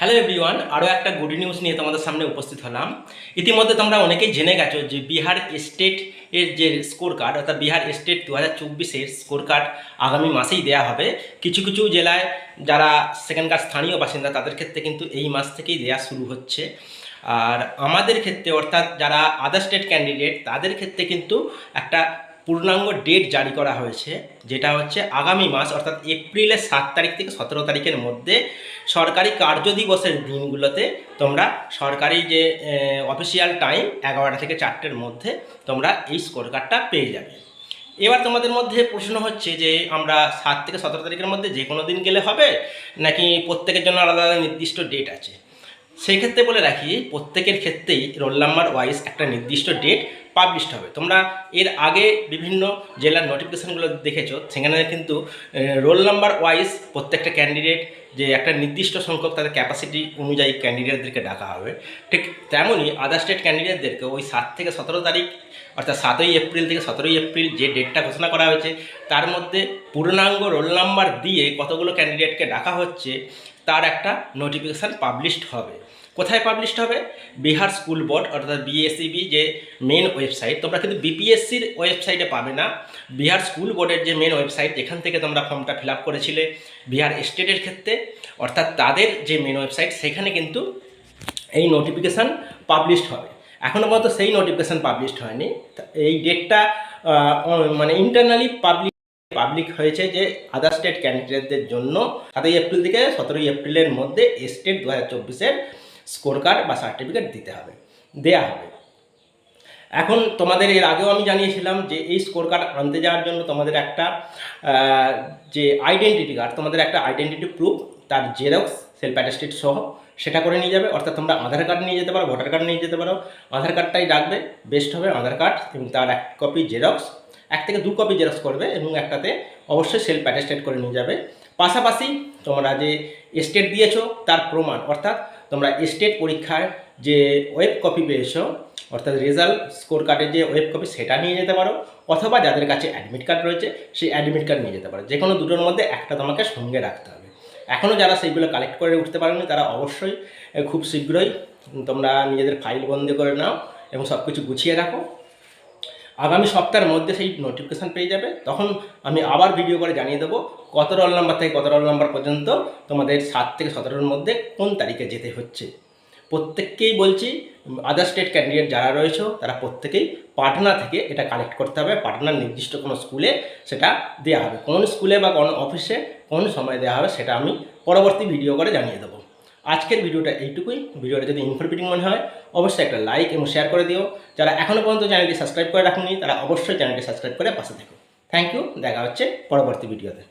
Hello everyone আরও একটা good news নিয়ে তোমাদের সামনে উপস্থিত হলাম। ইতিমধ্যে তোমরা অনেকেই জেনে গেছো যে বিহার স্টেট এর যে স্কোর কার্ড অর্থাৎ বিহার স্টেট দু হাজার চব্বিশের স্কোর কার্ড আগামী মাসেই দেওয়া হবে। কিছু কিছু জেলায় যারা সেখানকার স্থানীয় বাসিন্দা, তাদের ক্ষেত্রে কিন্তু এই মাস থেকেই দেওয়া শুরু হচ্ছে। আর আমাদের ক্ষেত্রে অর্থাৎ যারা আদার স্টেট ক্যান্ডিডেট তাদের ক্ষেত্রে কিন্তু একটা পূর্ণাঙ্গ ডেট জারি করা হয়েছে, যেটা হচ্ছে আগামী মাস, অর্থাৎ এপ্রিলের সাত তারিখ থেকে সতেরো তারিখের মধ্যে সরকারি কার্য দিবসের দিনগুলোতে তোমরা সরকারি যে অফিসিয়াল টাইম এগারোটা থেকে চারটের মধ্যে তোমরা এই স্কোর কার্ডটা পেয়ে যাবে। এবার তোমাদের মধ্যে প্রশ্ন হচ্ছে যে, আমরা সাত থেকে সতেরো তারিখের মধ্যে যে কোনো দিন গেলে হবে? নাকি প্রত্যেকের জন্য আলাদা আলাদা নির্দিষ্ট ডেট আছে? সেই ক্ষেত্রে বলে রাখি, প্রত্যেকের ক্ষেত্রেই রোল নাম্বার ওয়াইজ একটা নির্দিষ্ট ডেট পাবলিশড হবে। তোমরা এর আগে বিভিন্ন জেলার নোটিফিকেশানগুলো দেখেছ, সেখানে কিন্তু রোল নাম্বার ওয়াইজ প্রত্যেকটা ক্যান্ডিডেট যে একটা নির্দিষ্ট সংখ্যক তাদের ক্যাপাসিটি অনুযায়ী ক্যান্ডিডেটদেরকে ডাকা হবে। ঠিক তেমনই আদার স্টেট ক্যান্ডিডেটদেরকে ওই সাত থেকে সতেরো তারিখ, অর্থাৎ সাতই এপ্রিল থেকে সতেরোই এপ্রিল যে ডেটটা ঘোষণা করা হয়েছে, তার মধ্যে পূর্ণাঙ্গ রোল নাম্বার দিয়ে কতগুলো ক্যান্ডিডেটকে ডাকা হচ্ছে তার একটা নোটিফিকেশান পাবলিশড হবে। কোথায় পাবলিশড হবে? বিহার স্কুল বোর্ড অর্থাৎ বিএসসিবি যে মেন ওয়েবসাইট তোমরা কিন্তু বিপিএসসির ওয়েবসাইটে পাবে না। বিহার স্কুল বোর্ডের যে মেন ওয়েবসাইট যেখান থেকে তোমরা ফর্মটা ফিল আপ করেছিলে। বিহার স্টেটের ক্ষেত্রে, অর্থাৎ তাদের যে মেন ওয়েবসাইট সেখানে কিন্তু এই নোটিফিকেশান পাবলিশড হবে। এখনও পর্যন্ত সেই নোটিফিকেশান পাবলিশড হয়নি। এই ডেটটা মানে ইন্টারনালি পাবলিক পাবলিক হয়েছে যে আদার স্টেট ক্যান্ডিডেটদের জন্য সাতই এপ্রিল থেকে সতেরোই এপ্রিলের মধ্যে স্টেট দু হাজার চব্বিশের স্কোর কার্ড বা সার্টিফিকেট দিতে হবে, দেয়া হবে। এখন তোমাদের এর আগেও আমি জানিয়েছিলাম যে এই স্কোর কার্ড আনতে যাওয়ার জন্য তোমাদের একটা যে আইডেন্টিটি কার্ড তোমাদের একটা আইডেন্টিটি প্রুফ তার জেরক্স সেলফ অ্যাটেস্টেড সহ সেটা করে নিয়ে যাবে। অর্থাৎ তোমরা আধার কার্ড নিয়ে যেতে পারো ভোটার কার্ড নিয়ে যেতে পারো। আধার কার্ডটাই রাখবে বেস্ট হবে আধার কার্ড এবং তার এক কপি জেরক্স এক থেকে দু কপি জেরক্স করবে এবং একটাতে অবশ্যই সেলফ অ্যাটেস্টেড করে নিয়ে যাবে। পাশাপাশি তোমরা যে স্টেট দিয়েছ, তার প্রমাণ, অর্থাৎ তোমরা স্টেট পরীক্ষার যে ওয়েব কপি পেয়েছ, অর্থাৎ রেজাল্ট স্কোর কার্ডের যে ওয়েব কপি সেটা নিয়ে যেতে পারো, অথবা যাদের কাছে অ্যাডমিট কার্ড রয়েছে, সেই অ্যাডমিট কার্ড নিয়ে যেতে পারো। যে কোনো দুটোর মধ্যে একটা তোমাকে সঙ্গে রাখতে হবে। এখনও যারা সেইগুলো কালেক্ট করে উঠতে পারেনি, তারা অবশ্যই খুব শীঘ্রই তোমরা নিজেদের ফাইল বন্দি করে নাও এবং সব কিছু গুছিয়ে রাখো। আগামী সপ্তাহের মধ্যে সেই নোটিফিকেশান পেয়ে যাবে। তখন আমি আবার ভিডিও করে জানিয়ে দেবো কত রোল নাম্বার থেকে কত রোল নাম্বার পর্যন্ত তোমাদের সাত থেকে সতেরোর মধ্যে কোন তারিখে যেতে হচ্ছে। প্রত্যেককেই বলছি আদার স্টেট ক্যান্ডিডেট যারা রয়েছে, তারা প্রত্যেকেই পাটনা থেকে এটা কালেক্ট করতে হবে। পাটনার নির্দিষ্ট কোনো স্কুলে সেটা দেওয়া হবে। কোন স্কুলে বা কোন অফিসে কোন সময় দেওয়া হবে সেটা আমি পরবর্তী ভিডিও করে জানিয়ে দেবো। আজকের ভিডিওটা এইটুকুই। ভিডিওটা যদি ইনফরমেটিভ মনে হয়, অবশ্যই একটা লাইক এবং শেয়ার করে দিও। যারা এখনও পর্যন্ত চ্যানেলটি সাবস্ক্রাইব করে রাখুনি, তারা অবশ্যই চ্যানেলটি সাবস্ক্রাইব করে পাশে থেকো। থ্যাংক ইউ দেখা হচ্ছে পরবর্তী ভিডিওতে